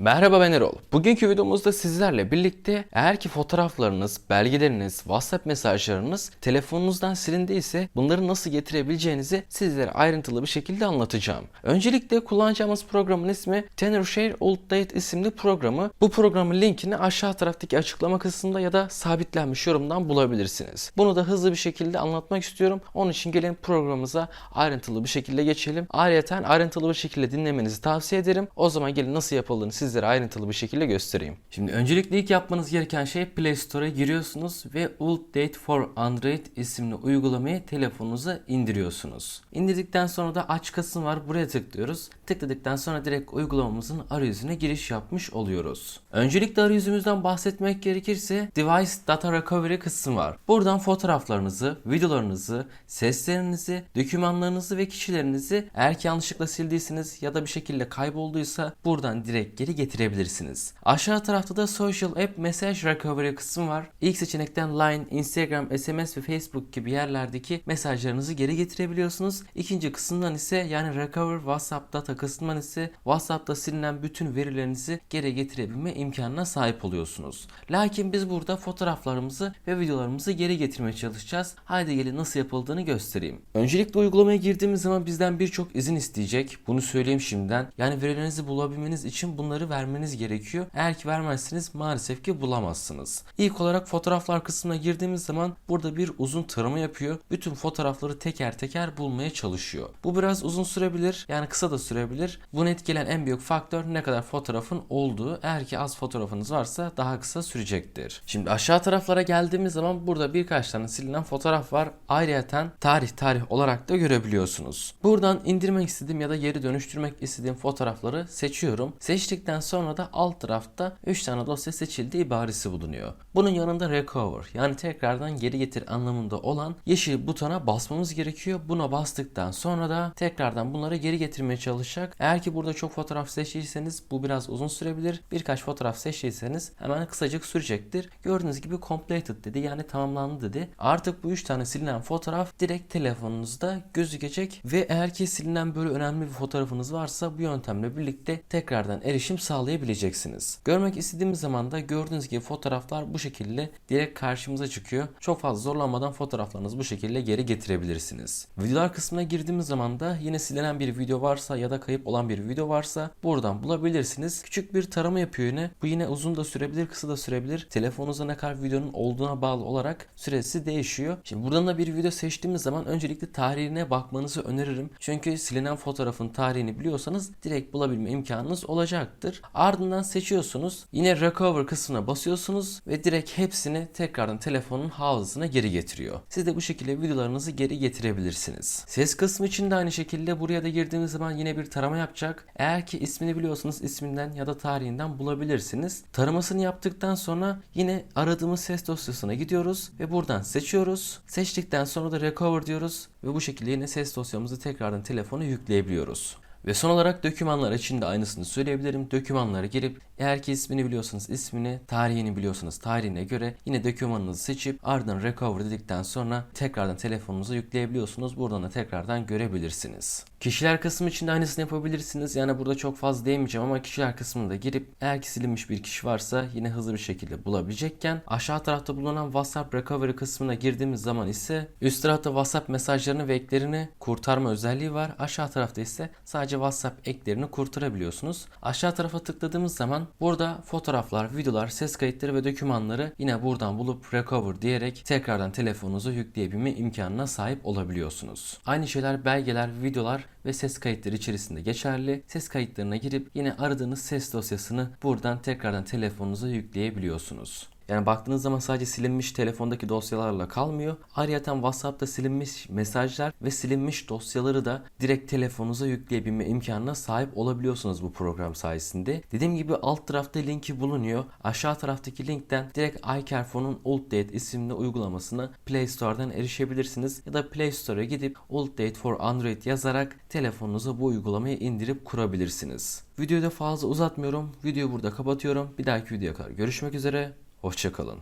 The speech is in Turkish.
Merhaba ben Erol. Bugünkü videomuzda sizlerle birlikte eğer ki fotoğraflarınız, belgeleriniz, WhatsApp mesajlarınız telefonunuzdan silindiyse bunları nasıl getirebileceğinizi sizlere ayrıntılı bir şekilde anlatacağım. Öncelikle kullanacağımız programın ismi TenorShare Old isimli programı. Bu programın linkini aşağı taraftaki açıklama kısmında ya da sabitlenmiş yorumdan bulabilirsiniz. Bunu da hızlı bir şekilde anlatmak istiyorum. Onun için gelin programımıza ayrıntılı bir şekilde geçelim. Ayrıca ayrıntılı bir şekilde dinlemenizi tavsiye ederim. O zaman gelin nasıl yapıldığını sizlere ayrıntılı bir şekilde göstereyim. Şimdi öncelikle ilk yapmanız gereken şey Play Store'a giriyorsunuz ve Old Date for Android isimli uygulamayı telefonunuza indiriyorsunuz. İndirdikten sonra da aç kısım var. Buraya tıklıyoruz. Tıkladıktan sonra direkt uygulamamızın arayüzüne giriş yapmış oluyoruz. Öncelikle arayüzümüzden bahsetmek gerekirse Device Data Recovery kısmı var. Buradan fotoğraflarınızı, videolarınızı, seslerinizi, dokümanlarınızı ve kişilerinizi eğer ki yanlışlıkla sildiyseniz ya da bir şekilde kaybolduysa buradan direkt geri getirebilirsiniz. Aşağı tarafta da Social App Message Recovery kısmı var. İlk seçenekten Line, Instagram, SMS ve Facebook gibi yerlerdeki mesajlarınızı geri getirebiliyorsunuz. İkinci kısımdan ise yani Recover WhatsApp Data ise WhatsApp'ta silinen bütün verilerinizi geri getirebilme imkanına sahip oluyorsunuz. Lakin biz burada fotoğraflarımızı ve videolarımızı geri getirmeye çalışacağız. Haydi gelin nasıl yapıldığını göstereyim. Öncelikle uygulamaya girdiğimiz zaman bizden birçok izin isteyecek. Bunu söyleyeyim şimdiden. Yani verilerinizi bulabilmeniz için bunları vermeniz gerekiyor. Eğer ki vermezseniz maalesef ki bulamazsınız. İlk olarak fotoğraflar kısmına girdiğimiz zaman burada bir uzun tarama yapıyor. Bütün fotoğrafları teker teker bulmaya çalışıyor. Bu biraz uzun sürebilir. Yani kısa da sürebilir. Bunu etkileyen en büyük faktör ne kadar fotoğrafın olduğu. Eğer ki az fotoğrafınız varsa daha kısa sürecektir. Şimdi aşağı taraflara geldiğimiz zaman burada birkaç tane silinen fotoğraf var. Ayrıyeten tarih tarih olarak da görebiliyorsunuz. Buradan indirmek istediğim ya da geri dönüştürmek istediğim fotoğrafları seçiyorum. Seçtikten sonra da alt tarafta 3 tane dosya seçildi ibaresi bulunuyor. Bunun yanında recover yani tekrardan geri getir anlamında olan yeşil butona basmamız gerekiyor. Buna bastıktan sonra da tekrardan bunları geri getirmeye çalışacak. Eğer ki burada çok fotoğraf seçtiyseniz bu biraz uzun sürebilir. Birkaç fotoğraf seçtiyseniz hemen kısacık sürecektir. Gördüğünüz gibi completed dedi yani tamamlandı dedi. Artık bu 3 tane silinen fotoğraf direkt telefonunuzda gözükecek ve eğer ki silinen böyle önemli bir fotoğrafınız varsa bu yöntemle birlikte tekrardan erişim sağlayabileceksiniz. Görmek istediğimiz zaman da gördüğünüz gibi fotoğraflar bu şekilde direkt karşımıza çıkıyor. Çok fazla zorlanmadan fotoğraflarınızı bu şekilde geri getirebilirsiniz. Videolar kısmına girdiğimiz zaman da yine silinen bir video varsa ya da kayıp olan bir video varsa buradan bulabilirsiniz. Küçük bir tarama yapıyor yine. Bu yine uzun da sürebilir, kısa da sürebilir. Telefonunuzda ne kadar videonun olduğuna bağlı olarak süresi değişiyor. Şimdi buradan da bir video seçtiğimiz zaman öncelikle tarihine bakmanızı öneririm. Çünkü silinen fotoğrafın tarihini biliyorsanız direkt bulabilme imkanınız olacaktır. Ardından seçiyorsunuz. Yine recover kısmına basıyorsunuz ve direkt hepsini tekrardan telefonun hafızasına geri getiriyor. Siz de bu şekilde videolarınızı geri getirebilirsiniz. Ses kısmı için de aynı şekilde buraya da girdiğimiz zaman yine bir tarama yapacak. Eğer ki ismini biliyorsanız isminden ya da tarihinden bulabilirsiniz. Taramasını yaptıktan sonra yine aradığımız ses dosyasına gidiyoruz ve buradan seçiyoruz. Seçtikten sonra da recover diyoruz ve bu şekilde yine ses dosyamızı tekrardan telefona yükleyebiliyoruz. Ve son olarak dokümanlar için de aynısını söyleyebilirim. Dokümanlara girip eğer ki ismini biliyorsanız ismini, tarihini biliyorsanız tarihine göre yine dokümanınızı seçip ardından recover dedikten sonra tekrardan telefonunuza yükleyebiliyorsunuz. Buradan da tekrardan görebilirsiniz. Kişiler kısmı için de aynısını yapabilirsiniz. Yani burada çok fazla değmeyeceğim ama kişiler kısmında girip eğer ki silinmiş bir kişi varsa yine hızlı bir şekilde bulabilecekken aşağı tarafta bulunan WhatsApp recovery kısmına girdiğimiz zaman ise üst tarafta WhatsApp mesajlarını ve eklerini kurtarma özelliği var. Aşağı tarafta ise sadece WhatsApp eklerini kurtarabiliyorsunuz. Aşağı tarafa tıkladığımız zaman burada fotoğraflar, videolar, ses kayıtları ve dokümanları yine buradan bulup recover diyerek tekrardan telefonunuza yükleyebilme imkanına sahip olabiliyorsunuz. Aynı şeyler belgeler, videolar ve ses kayıtları içerisinde geçerli. Ses kayıtlarına girip yine aradığınız ses dosyasını buradan tekrardan telefonunuza yükleyebiliyorsunuz. Yani baktığınız zaman sadece silinmiş telefondaki dosyalarla kalmıyor. Ayrıca WhatsApp'ta silinmiş mesajlar ve silinmiş dosyaları da direkt telefonunuza yükleyebilme imkanına sahip olabiliyorsunuz bu program sayesinde. Dediğim gibi alt tarafta linki bulunuyor. Aşağı taraftaki linkten direkt iCarePhone'un Old Date isimli uygulamasını Play Store'dan erişebilirsiniz. Ya da Play Store'a gidip Old Date for Android yazarak telefonunuza bu uygulamayı indirip kurabilirsiniz. Videoyu da fazla uzatmıyorum. Videoyu burada kapatıyorum. Bir dahaki videoya kadar görüşmek üzere. Hoşçakalın.